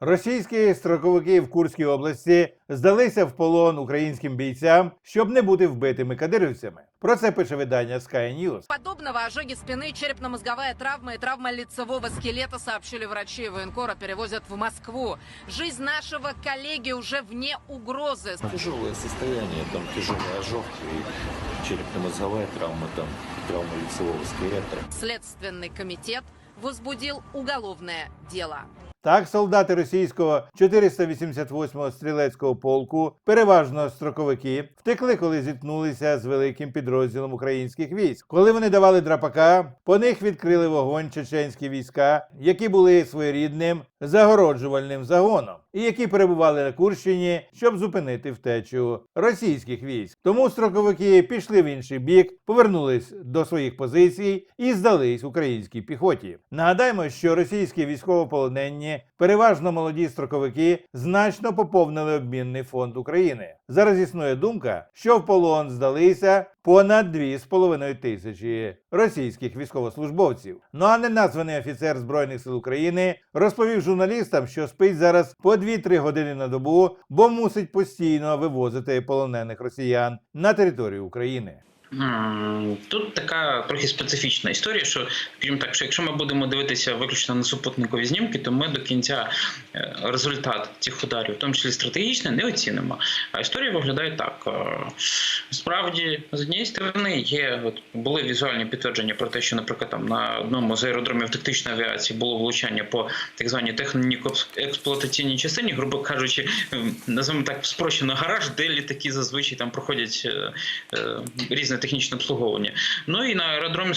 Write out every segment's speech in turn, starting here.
Російські строковики в Курській області здалися в полон українським бійцям, щоб не бути вбитими кадирівцями. Про це пише видання Sky News. Подобного ожоги спины, черепно-мозговая травма и травма лицевого скелета, сообщили врачи. Военкора перевозят в Москву. Жизнь нашего коллеги уже вне угрозы. Тяжелое состояние, там тяжелый ожог и черепно-мозговая травма, там травма лицевого скелета. Следственный комитет возбудил уголовное дело. Так, солдати російського 488-го стрілецького полку, переважно строковики, втекли, коли зіткнулися з великим підрозділом українських військ. Коли вони давали драпака, по них відкрили вогонь чеченські війська, які були своєрідним загороджувальним загоном, і які перебували на Курщині, щоб зупинити втечу російських військ. Тому строковики пішли в інший бік, повернулись до своїх позицій і здались українській піхоті. Нагадаємо, що російські військовополонені, переважно молоді строковики, значно поповнили обмінний фонд України. Зараз існує думка, що в полон здалися понад 2,5 тисячі російських військовослужбовців. Ну а неназваний офіцер збройних сил України розповів журналістам, що спить зараз по 2-3 години на добу, бо мусить постійно вивозити полонених росіян на територію України. Тут така трохи специфічна історія, що крім так, що якщо ми будемо дивитися виключно на супутникові знімки, то ми до кінця е, результат цих ударів, в тому числі стратегічний, не оцінимо. А історія виглядає так: Е, справді, з однієї сторони, є от були візуальні підтвердження про те, що, наприклад, там на одному з аеродромів тактичної авіації було влучання по так званій техніко-експлуатаційній частині, грубо кажучи, ем, називаємо так спрощено гараж, де літаки зазвичай там проходять е, різне технічне обслуговування. Ну і на аеродромі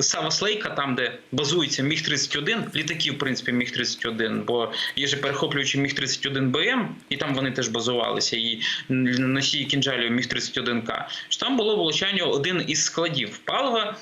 Савослейка, там де базується Міг 31 літаків, в принципі, Міг 31 бо є же перехоплюючий Міг 31 БМ, і там вони теж базувалися. І носії кінжалів Міг 31 К. Там було влучання один із складів палива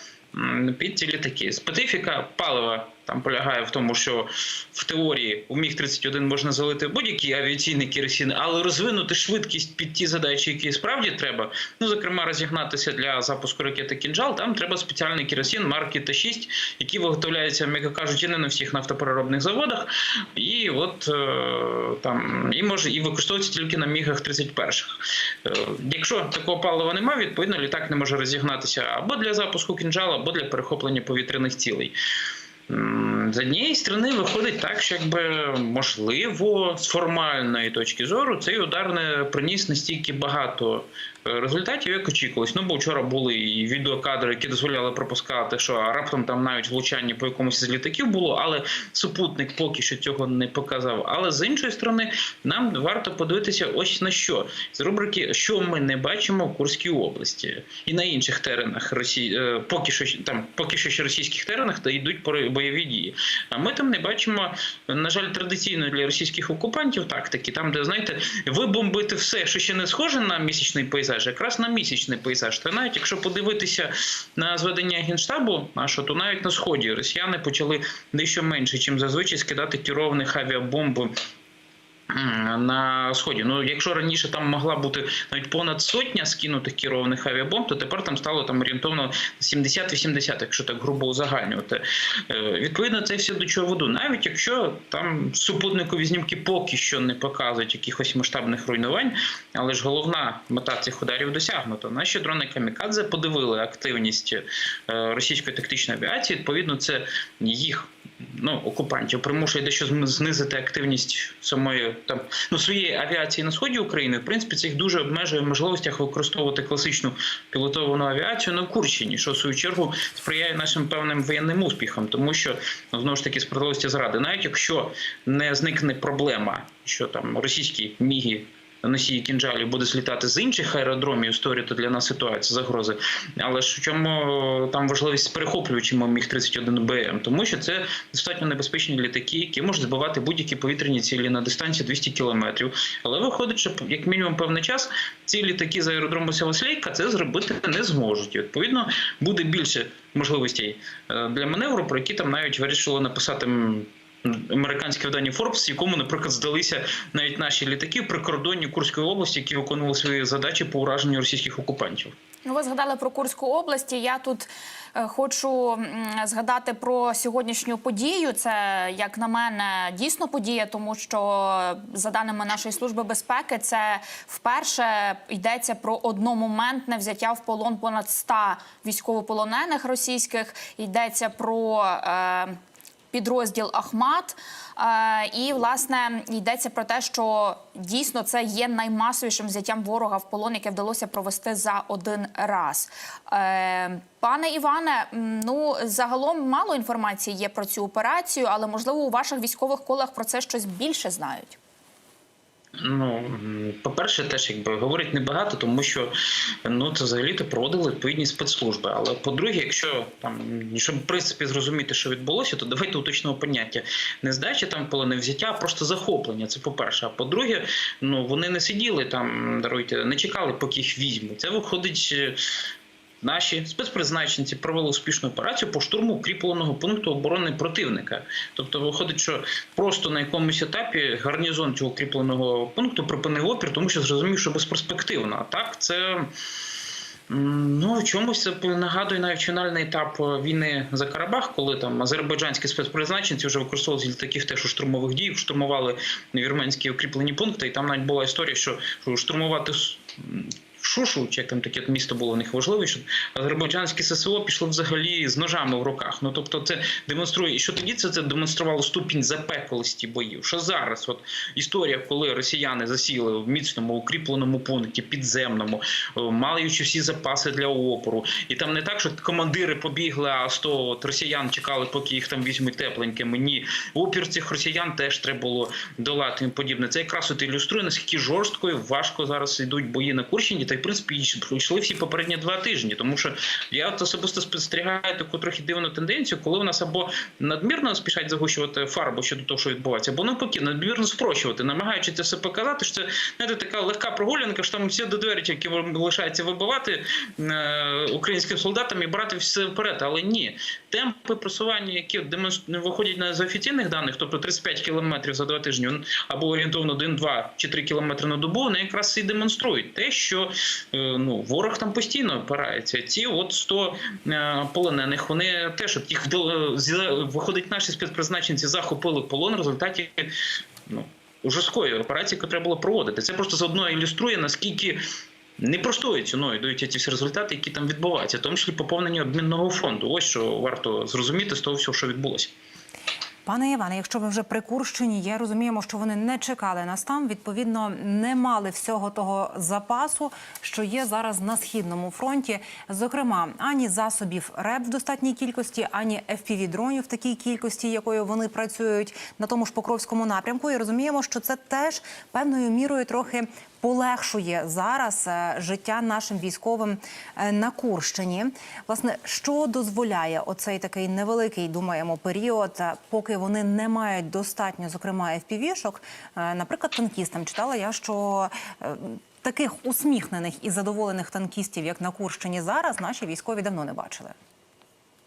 під ці літаки. Специфіка палива там полягає в тому, що в теорії у Міг 31 можна залити будь-який авіаційний керосин, але розвинути швидкість під ті задачі, які справді треба. Ну, зокрема, розігнатися для запуску ракети Кінжал. Там треба спеціальний керосин марки Т6, який виготовляється, м'яко кажучи, не на всіх нафтопереробних заводах. І от е, там і може і використовується тільки на мігах 31 Е, Якщо такого палива немає, відповідно літак не може розігнатися або для запуску кінжала, або для перехоплення повітряних цілей. З однієї сторони виходить так, що якби можливо з формальної точки зору цей удар не приніс настільки багато результатів, як очікувалось. Ну бо вчора були і відеокадри, які дозволяли пропускати, що раптом там навіть влучання по якомусь з літаків було, але супутник поки що цього не показав. Але з іншої сторони, нам варто подивитися ось на що з рубрики, що ми не бачимо в Курській області і на інших теренах Росії, е, поки що там, поки що ще російських теренах, та йдуть бойові дії. А ми там не бачимо, на жаль, традиційної для російських окупантів тактики, там, де знаєте, ви бомбите все, що ще не схоже на місячний пейзаж, якраз на місячний пейзаж. Та навіть якщо подивитися на зведення генштабу, нашого, то навіть на сході росіяни почали дещо менше, чим зазвичай скидати керованих авіабомб На сході, ну якщо раніше там могла бути навіть понад сотня скинутих керованих авіабомб, то тепер там стало там орієнтовно 70-80, якщо так грубо узагальнювати. Е, Відповідно, це все до чого веду. Навіть якщо там супутникові знімки поки що не показують якихось масштабних руйнувань, але ж головна мета цих ударів досягнута. Наші дрони камікадзе подивили активність е, російської тактичної авіації. Відповідно, це їх ну, окупантів примушує дещо знизити активність самої там ну своєї авіації на сході України. В принципі, це їх дуже обмежує в можливостях використовувати класичну пілотовану авіацію на Курщині, що в свою чергу сприяє нашим певним воєнним успіхам, тому що ну, знову ж таки справедливості зради, навіть якщо не зникне проблема, що там російські міги. Носії кінжалів буде злітати з інших аеродромів, створювати для нас ситуацію загрози. Але ж в чому там важливість з міг 31 БМ, тому що це достатньо небезпечні літаки, які можуть збивати будь-які повітряні цілі на дистанції 200 кілометрів. Але виходить, що як мінімум певний час ці літаки з аеродрому Севаслейка це зробити не зможуть. І, відповідно, буде більше можливостей е, для маневру, про які там навіть вирішили написати американське видання Forbes, якому, наприклад, здалися навіть наші літаки прикордонні Курської області, які виконували свої задачі по ураженню російських окупантів. Ну, ви згадали про Курську область. Я тут е, хочу згадати про сьогоднішню подію. Це, як на мене, дійсно подія, тому що за даними нашої служби безпеки, це вперше йдеться про одномоментне взяття в полон понад 100 військовополонених російських. Йдеться про. Е, підрозділ Ахмат. Е, І власне йдеться про те, що дійсно це є наймасовішим взяттям ворога в полон, яке вдалося провести за один раз. Е, Пане Іване, ну загалом мало інформації є про цю операцію, але можливо у ваших військових колах про це щось більше знають. Ну, по-перше, теж якби говорить небагато, тому що ну це взагалі-то проводили відповідні спецслужби. Але по-друге, якщо там щоб в принципі зрозуміти, що відбулося, то давайте уточнимо поняття не здача там полоне взяття, а просто захоплення. Це по-перше. А по-друге, ну вони не сиділи там, даруйте, не чекали, поки їх візьмуть. Це виходить. Е, Наші спецпризначенці провели успішну операцію по штурму укріпленого пункту оборони противника. Тобто, виходить, що просто на якомусь етапі гарнізон цього укріпленого пункту припинив опір, тому що зрозумів, що безперспективно. А так це. Ну, чомусь це нагадує навіть фінальний етап війни за Карабах, коли там азербайджанські спецпризначенці вже використовували літаків теж у штурмових діях, штурмували вірменські укріплені пункти, і там навіть була історія, що штурмувати Шушу, чи як там таке місто було у них важливе, що азербайджанські ССО пішли взагалі з ножами в руках. Ну тобто, це демонструє, і що тоді це, це демонструвало ступінь запеклості боїв. Що зараз, от історія, коли росіяни засіли в міцному укріпленому пункті, підземному, е, маючи всі запаси для опору, і там не так, що командири побігли, а 100 от росіян чекали, поки їх там візьмуть тепленькими. Ні, опір цих росіян теж треба було долати і подібне. Це якраз от ілюструє наскільки жорстко і важко зараз йдуть бої на Курщині. Та й в принципі пройшли всі попередні два тижні. Тому що я особисто спостерігаю таку трохи дивну тенденцію, коли у нас або надмірно спішать загущувати фарбу щодо того, що відбувається, або навпаки, надмірно спрощувати, намагаючи це все показати, що це знаєте, така легка прогулянка, що там всі до двері тільки лишається вибивати е, українським солдатам і брати все вперед. Але ні, темпи просування, які демонстр- виходять на з офіційних даних, тобто 35 кілометрів за два тижні, або орієнтовно 1, 2 чи 3 кілометри на добу, вони якраз і демонструють те, що ну ворог там постійно опирається. Ці от 100 е, полонених, вони теж от їх виходить, наші спецпризначенці захопили полон в результаті. Ну, жорсткої операції, яку треба було проводити. Це просто заодно ілюструє, наскільки непростою ціною дають ці всі результати, які там відбуваються, в тому числі поповнення обмінного фонду. Ось що варто зрозуміти з того всього, що відбулося. Пане Іване, якщо ви вже при Курщині, є розуміємо, що вони не чекали нас там. Відповідно, не мали всього того запасу, що є зараз на східному фронті. Зокрема, ані засобів РЕБ в достатній кількості, ані fpv дронів в такій кількості, якою вони працюють на тому ж Покровському напрямку. І розуміємо, що це теж певною мірою трохи полегшує зараз е, життя нашим військовим е, на Курщині. Власне, що дозволяє оцей такий невеликий, думаємо, період, е, поки вони не мають достатньо, зокрема, FPV-шок, наприклад, танкістам читала я, що таких усміхнених і задоволених танкістів, як на Курщині зараз, наші військові давно не бачили.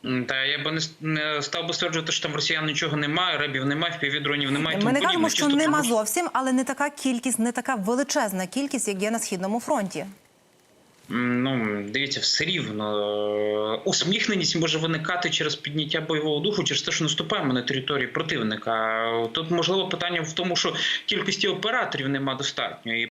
Та я би не, не став би стверджувати, що там росіян нічого немає, ребів немає, впівдронів немає. Ми тому не кажемо, що Чисто нема тому, зовсім, але не така кількість, не така величезна кількість, як є на східному фронті. Ну, дивіться, все рівно. е, Усміхненість може виникати через підняття бойового духу, через те, що наступаємо на території противника. Тут можливо питання в тому, що кількості операторів нема достатньо.